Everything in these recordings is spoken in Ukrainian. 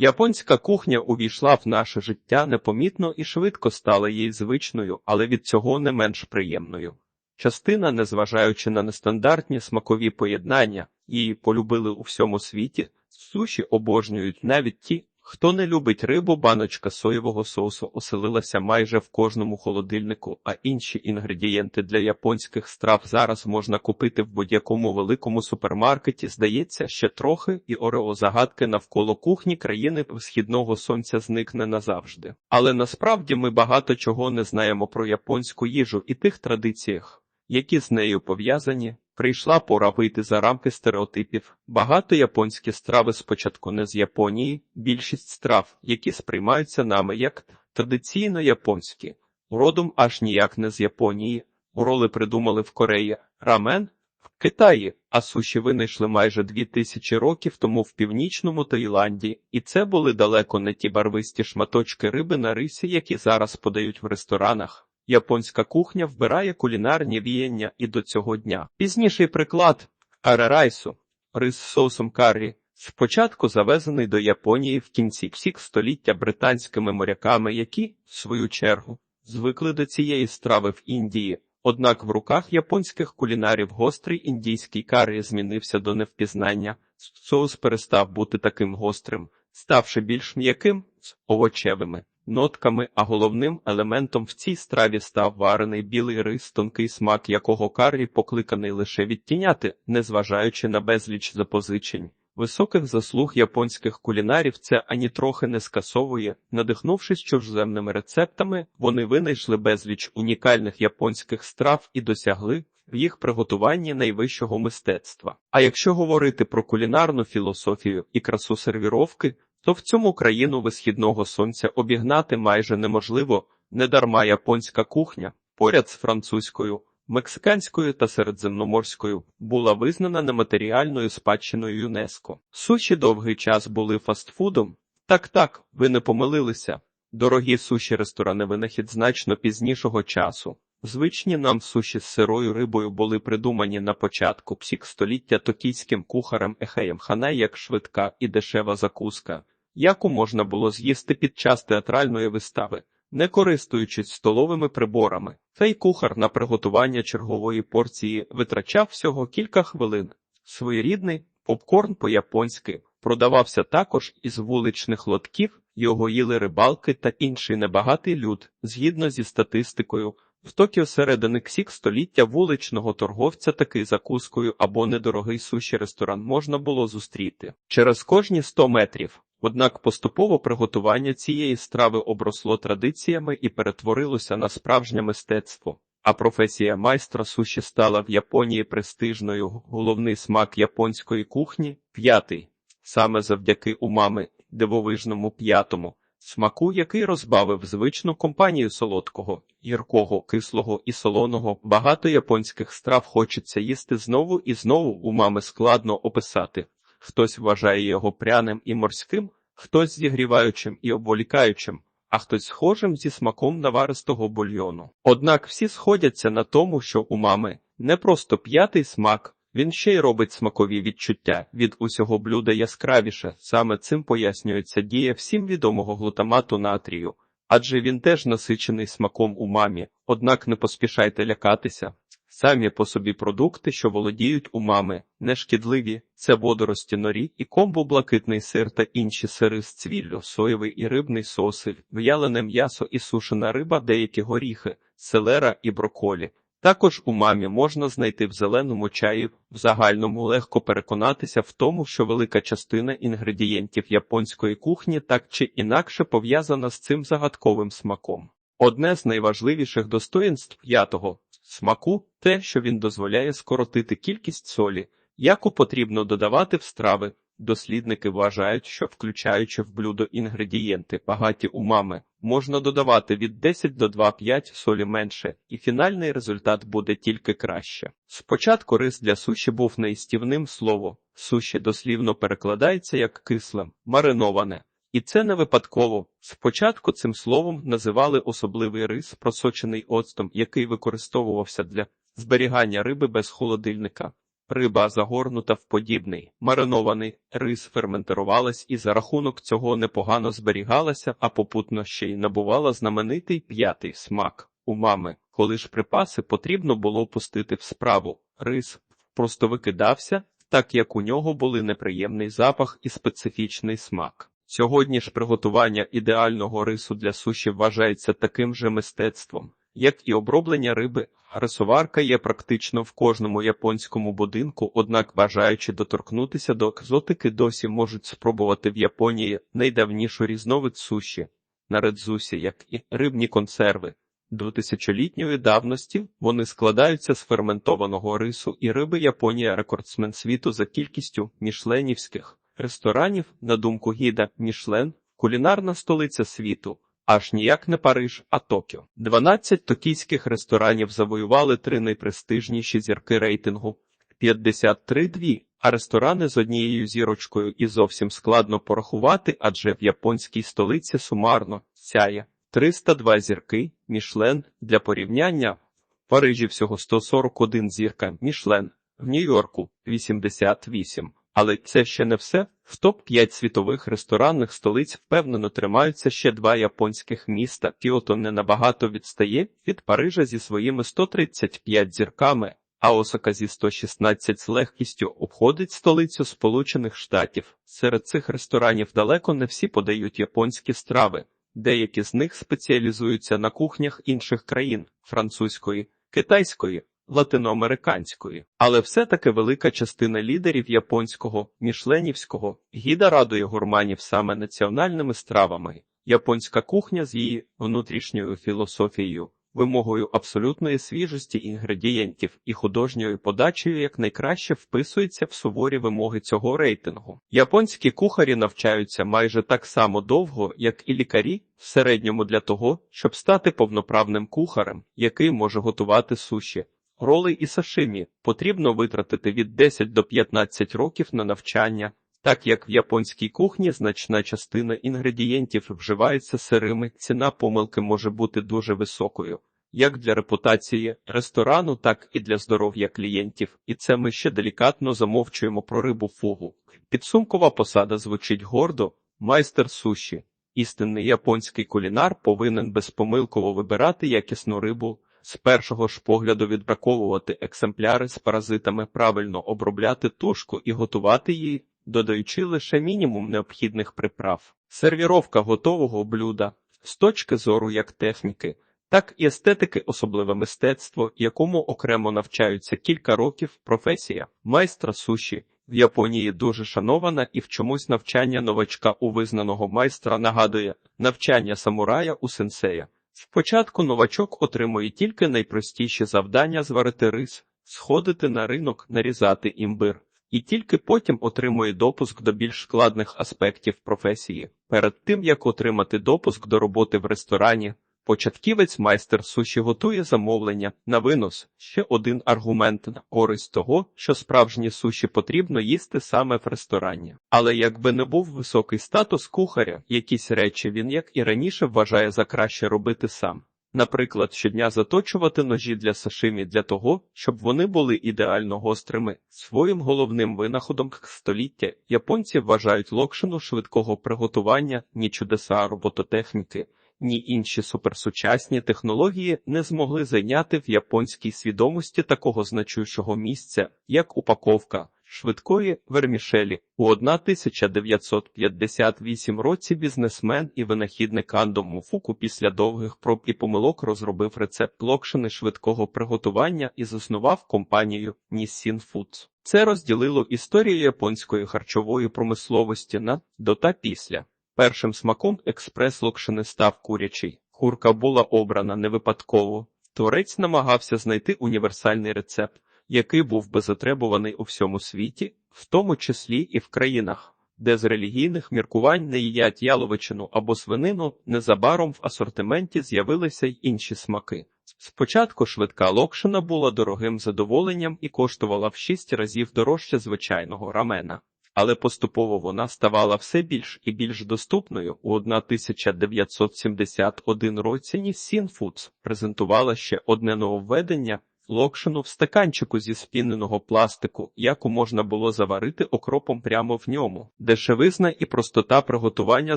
Японська кухня увійшла в наше життя непомітно і швидко стала їй звичною, але від цього не менш приємною. Частина, незважаючи на нестандартні смакові поєднання, її полюбили у всьому світі. Суші обожнюють навіть ті, хто не любить рибу, баночка соєвого соусу оселилася майже в кожному холодильнику, а інші інгредієнти для японських страв зараз можна купити в будь-якому великому супермаркеті. Здається, ще трохи, і орео загадки навколо кухні країни східного сонця зникне назавжди. Але насправді ми багато чого не знаємо про японську їжу і тих традиціях, які з нею пов'язані. Прийшла пора вийти за рамки стереотипів. Багато японські страви спочатку не з Японії, більшість страв, які сприймаються нами як традиційно японські, родом аж ніяк не з Японії. Роли придумали в Кореї рамен в Китаї, а суші винайшли майже дві тисячі років тому в північному Таїланді, і це були далеко не ті барвисті шматочки риби на рисі, які зараз подають в ресторанах. Японська кухня вбирає кулінарні віяння і до цього дня. Пізніший приклад арерайсу, рис з соусом каррі, спочатку завезений до Японії в кінці всіх століття британськими моряками, які, в свою чергу, звикли до цієї страви в Індії. Однак в руках японських кулінарів гострий індійський каррі змінився до невпізнання. Соус перестав бути таким гострим, ставши більш м'яким з овочевими нотками, а головним елементом в цій страві став варений білий рис, тонкий смак якого каррі покликаний лише відтіняти, незважаючи на безліч запозичень. Високих заслуг японських кулінарів це ані трохи не скасовує. Надихнувшись чужземними рецептами, вони винайшли безліч унікальних японських страв і досягли в їх приготуванні найвищого мистецтва. А якщо говорити про кулінарну філософію і красу сервіровки, то в цьому країну висхідного сонця обігнати майже неможливо, недарма японська кухня, поряд з французькою, мексиканською та середземноморською, була визнана нематеріальною спадщиною ЮНЕСКО. Суші довгий час були фастфудом. Так, так, ви не помилилися. Дорогі суші ресторани винахід значно пізнішого часу. Звичні нам суші з сирою рибою були придумані на початку псік століття токійським кухарем Ехеєм Ханай як швидка і дешева закуска, яку можна було з'їсти під час театральної вистави, не користуючись столовими приборами. Цей кухар на приготування чергової порції витрачав всього кілька хвилин. Своєрідний попкорн по-японськи продавався також із вуличних лотків, його їли рибалки та інший небагатий люд, згідно зі статистикою. В Токіо середини ксік століття вуличного торговця такий закускою або недорогий суші ресторан можна було зустріти через кожні 100 метрів. Однак поступово приготування цієї страви обросло традиціями і перетворилося на справжнє мистецтво. А професія майстра суші стала в Японії престижною. Головний смак японської кухні п'ятий, саме завдяки умами, дивовижному п'ятому смаку, який розбавив звичну компанію солодкого, гіркого, кислого і солоного. Багато японських страв хочеться їсти знову і знову у мами складно описати. Хтось вважає його пряним і морським, хтось зігріваючим і обволікаючим, а хтось схожим зі смаком наваристого бульйону. Однак всі сходяться на тому, що у мами не просто п'ятий смак, він ще й робить смакові відчуття від усього блюда яскравіше. Саме цим пояснюється дія всім відомого глутамату натрію, адже він теж насичений смаком у мамі. Однак не поспішайте лякатися. Самі по собі продукти, що володіють умами, нешкідливі, це водорості норі і комбо блакитний сир та інші сири з цвіллю, соєвий і рибний соуси, в'ялене м'ясо і сушена риба, деякі горіхи, селера і броколі. Також у мамі можна знайти в зеленому чаї, в загальному легко переконатися в тому, що велика частина інгредієнтів японської кухні так чи інакше пов'язана з цим загадковим смаком. Одне з найважливіших достоїнств п'ятого смаку те, що він дозволяє скоротити кількість солі, яку потрібно додавати в страви. Дослідники вважають, що включаючи в блюдо інгредієнти багаті умами, можна додавати від 10 до 2,5 солі менше, і фінальний результат буде тільки краще. Спочатку рис для суші був неїстівним слово. Суші дослівно перекладається як кисле, мариноване. І це не випадково. Спочатку цим словом називали особливий рис, просочений оцтом, який використовувався для зберігання риби без холодильника. Риба загорнута в подібний, маринований рис ферментувалась і за рахунок цього непогано зберігалася, а попутно ще й набувала знаменитий п'ятий смак у мами. Коли ж припаси потрібно було пустити в справу, рис просто викидався, так як у нього були неприємний запах і специфічний смак. Сьогодні ж приготування ідеального рису для суші вважається таким же мистецтвом, як і оброблення риби. Рисоварка є практично в кожному японському будинку, однак, бажаючи доторкнутися до екзотики, досі можуть спробувати в Японії найдавнішу різновид суші на редзусі, як і рибні консерви. До тисячолітньої давності вони складаються з ферментованого рису і риби Японія рекордсмен світу за кількістю мішленівських ресторанів, на думку гіда Мішлен, кулінарна столиця світу. Аж ніяк не Париж, а Токіо. 12 токійських ресторанів завоювали три найпрестижніші зірки рейтингу, 53 дві, а ресторани з однією зірочкою і зовсім складно порахувати, адже в японській столиці сумарно сяє 302 зірки, Мішлен для порівняння. В Парижі всього 141 зірка, Мішлен, в Нью-Йорку 88. Але це ще не все. В топ-5 світових ресторанних столиць впевнено тримаються ще два японських міста. Кіото не набагато відстає від Парижа зі своїми 135 зірками, а Осака зі 116 з легкістю обходить столицю Сполучених Штатів. Серед цих ресторанів далеко не всі подають японські страви. Деякі з них спеціалізуються на кухнях інших країн французької, китайської, латиноамериканської, але все-таки велика частина лідерів японського мішленівського гіда радує гурманів саме національними стравами. Японська кухня з її внутрішньою філософією, вимогою абсолютної свіжості інгредієнтів і художньою подачею якнайкраще вписується в суворі вимоги цього рейтингу. Японські кухарі навчаються майже так само довго, як і лікарі, в середньому для того, щоб стати повноправним кухарем, який може готувати суші. Роли і сашимі потрібно витратити від 10 до 15 років на навчання, так як в японській кухні значна частина інгредієнтів вживається сирими, ціна помилки може бути дуже високою, як для репутації ресторану, так і для здоров'я клієнтів, і це ми ще делікатно замовчуємо про рибу фугу. Підсумкова посада звучить гордо, майстер суші. Істинний японський кулінар повинен безпомилково вибирати якісну рибу. З першого ж погляду відбраковувати екземпляри з паразитами, правильно обробляти тушку і готувати її, додаючи лише мінімум необхідних приправ. Сервіровка готового блюда з точки зору як техніки, так і естетики особливе мистецтво, якому окремо навчаються кілька років професія майстра суші. В Японії дуже шанована і в чомусь навчання новачка у визнаного майстра нагадує навчання самурая у сенсея. Спочатку новачок отримує тільки найпростіші завдання зварити рис, сходити на ринок, нарізати імбир, і тільки потім отримує допуск до більш складних аспектів професії. Перед тим як отримати допуск до роботи в ресторані, початківець майстер суші готує замовлення на винос. Ще один аргумент на користь того, що справжні суші потрібно їсти саме в ресторані. Але якби не був високий статус кухаря, якісь речі він, як і раніше, вважає за краще робити сам. Наприклад, щодня заточувати ножі для сашимі для того, щоб вони були ідеально гострими. Своїм головним винаходом століття японці вважають локшину швидкого приготування, ні чудеса робототехніки, ні інші суперсучасні технології не змогли зайняти в японській свідомості такого значущого місця, як упаковка. Швидкої вермішелі у 1958 році бізнесмен і винахідник Андо Муфуку після довгих проб і помилок розробив рецепт локшини швидкого приготування і заснував компанію Nissin Foods. Це розділило історію японської харчової промисловості на до та після. Першим смаком експрес-локшини став курячий. Курка була обрана не випадково. Творець намагався знайти універсальний рецепт який був би затребуваний у всьому світі, в тому числі і в країнах, де з релігійних міркувань не їдять яловичину або свинину, незабаром в асортименті з'явилися й інші смаки. Спочатку швидка локшина була дорогим задоволенням і коштувала в шість разів дорожче звичайного рамена. Але поступово вона ставала все більш і більш доступною. У 1971 році Nissin Foods презентувала ще одне нововведення локшину в стаканчику зі спіненого пластику, яку можна було заварити окропом прямо в ньому. Дешевизна і простота приготування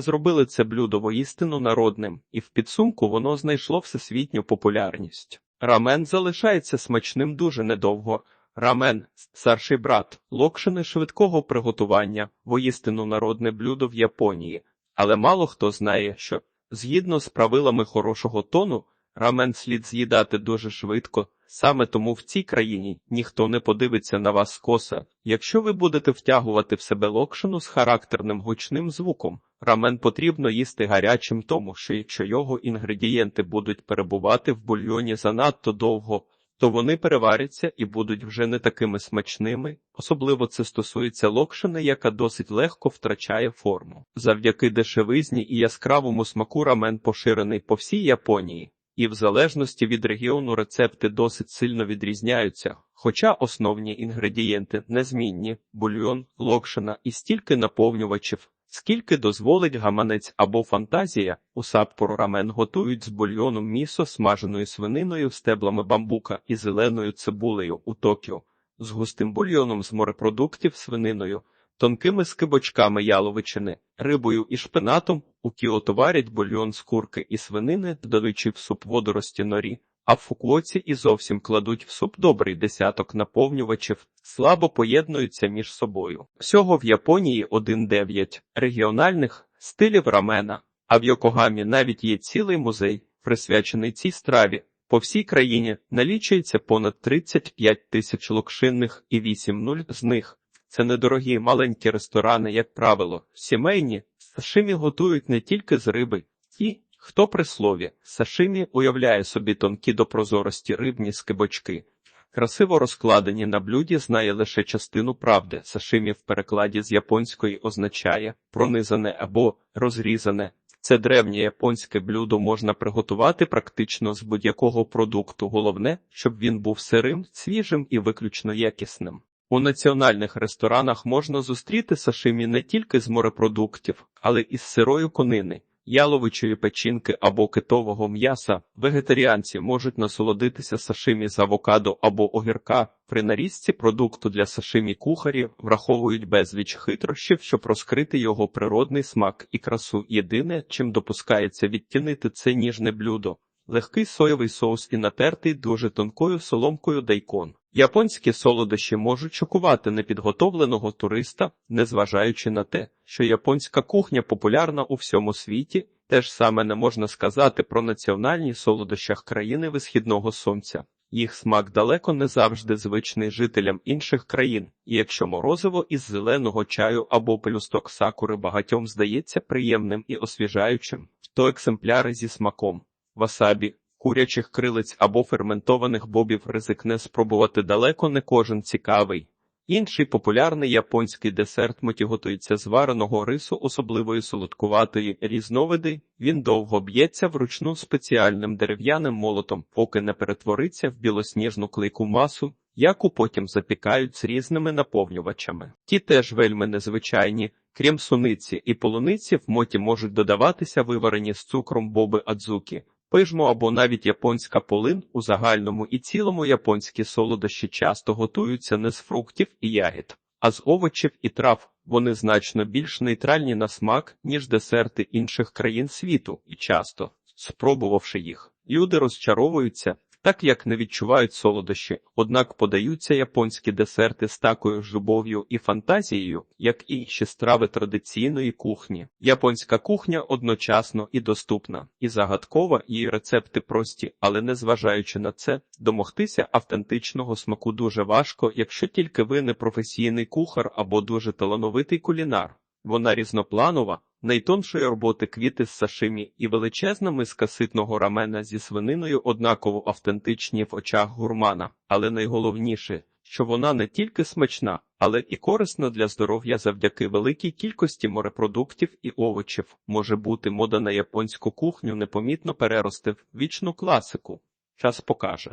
зробили це блюдо воістину народним, і в підсумку воно знайшло всесвітню популярність. Рамен залишається смачним дуже недовго. Рамен, старший брат, локшини швидкого приготування, воістину народне блюдо в Японії. Але мало хто знає, що, згідно з правилами хорошого тону, рамен слід з'їдати дуже швидко. Саме тому в цій країні ніхто не подивиться на вас скоса. Якщо ви будете втягувати в себе локшину з характерним гучним звуком, рамен потрібно їсти гарячим, тому що якщо його інгредієнти будуть перебувати в бульйоні занадто довго, то вони переваряться і будуть вже не такими смачними. Особливо це стосується локшини, яка досить легко втрачає форму. Завдяки дешевизні і яскравому смаку рамен поширений по всій Японії. І в залежності від регіону рецепти досить сильно відрізняються, хоча основні інгредієнти незмінні бульйон, локшина і стільки наповнювачів, скільки дозволить гаманець або фантазія, у саппору рамен готують з бульйоном місо смаженою свининою, стеблами бамбука і зеленою цибулею у Токіо, з густим бульйоном з морепродуктів свининою, тонкими скибочками яловичини, рибою і шпинатом, у Кіото варять бульйон з курки і свинини, додаючи в суп водорості норі, а в фукуоці і зовсім кладуть в суп добрий десяток наповнювачів, слабо поєднуються між собою. Всього в Японії 1-9 регіональних стилів рамена, а в Йокогамі навіть є цілий музей, присвячений цій страві. По всій країні налічується понад 35 тисяч локшинних і 8-0 з них. Це недорогі маленькі ресторани, як правило, сімейні. Сашимі готують не тільки з риби. Ті, хто при слові, сашимі уявляє собі тонкі до прозорості рибні скибочки. Красиво розкладені на блюді знає лише частину правди. Сашимі в перекладі з японської означає пронизане або розрізане. Це древнє японське блюдо можна приготувати практично з будь-якого продукту. Головне, щоб він був сирим, свіжим і виключно якісним. У національних ресторанах можна зустріти сашимі не тільки з морепродуктів, але і з сирою конини, яловичої печінки або китового м'яса. Вегетаріанці можуть насолодитися сашимі з авокадо або огірка. При нарізці продукту для сашимі кухарі враховують безліч хитрощів, щоб розкрити його природний смак і красу. Єдине, чим допускається відтінити це ніжне блюдо. Легкий соєвий соус і натертий дуже тонкою соломкою дайкон. Японські солодощі можуть шокувати непідготовленого туриста, незважаючи на те, що японська кухня популярна у всьому світі, те ж саме не можна сказати про національні солодощах країни висхідного сонця. Їх смак далеко не завжди звичний жителям інших країн, і якщо морозиво із зеленого чаю або пелюсток сакури багатьом здається приємним і освіжаючим, то екземпляри зі смаком. Васабі, курячих крилиць або ферментованих бобів ризикне спробувати далеко не кожен цікавий. Інший популярний японський десерт моті готується з вареного рису особливої солодкуватої різновиди. Він довго б'ється вручну спеціальним дерев'яним молотом, поки не перетвориться в білосніжну клейку масу, яку потім запікають з різними наповнювачами. Ті теж вельми незвичайні. Крім суниці і полуниці, в моті можуть додаватися виварені з цукром боби адзуки, пижмо або навіть японська полин у загальному і цілому японські солодощі часто готуються не з фруктів і ягід, а з овочів і трав. Вони значно більш нейтральні на смак, ніж десерти інших країн світу, і часто, спробувавши їх, люди розчаровуються, так як не відчувають солодощі, однак подаються японські десерти з такою ж любов'ю і фантазією, як і інші страви традиційної кухні. Японська кухня одночасно і доступна, і загадкова, її рецепти прості, але незважаючи на це, домогтися автентичного смаку дуже важко, якщо тільки ви не професійний кухар або дуже талановитий кулінар. Вона різнопланова, найтоншої роботи квіти з сашимі і величезна миска ситного рамена зі свининою однаково автентичні в очах гурмана, але найголовніше, що вона не тільки смачна, але і корисна для здоров'я завдяки великій кількості морепродуктів і овочів. Може бути, мода на японську кухню непомітно перерости в вічну класику. Час покаже.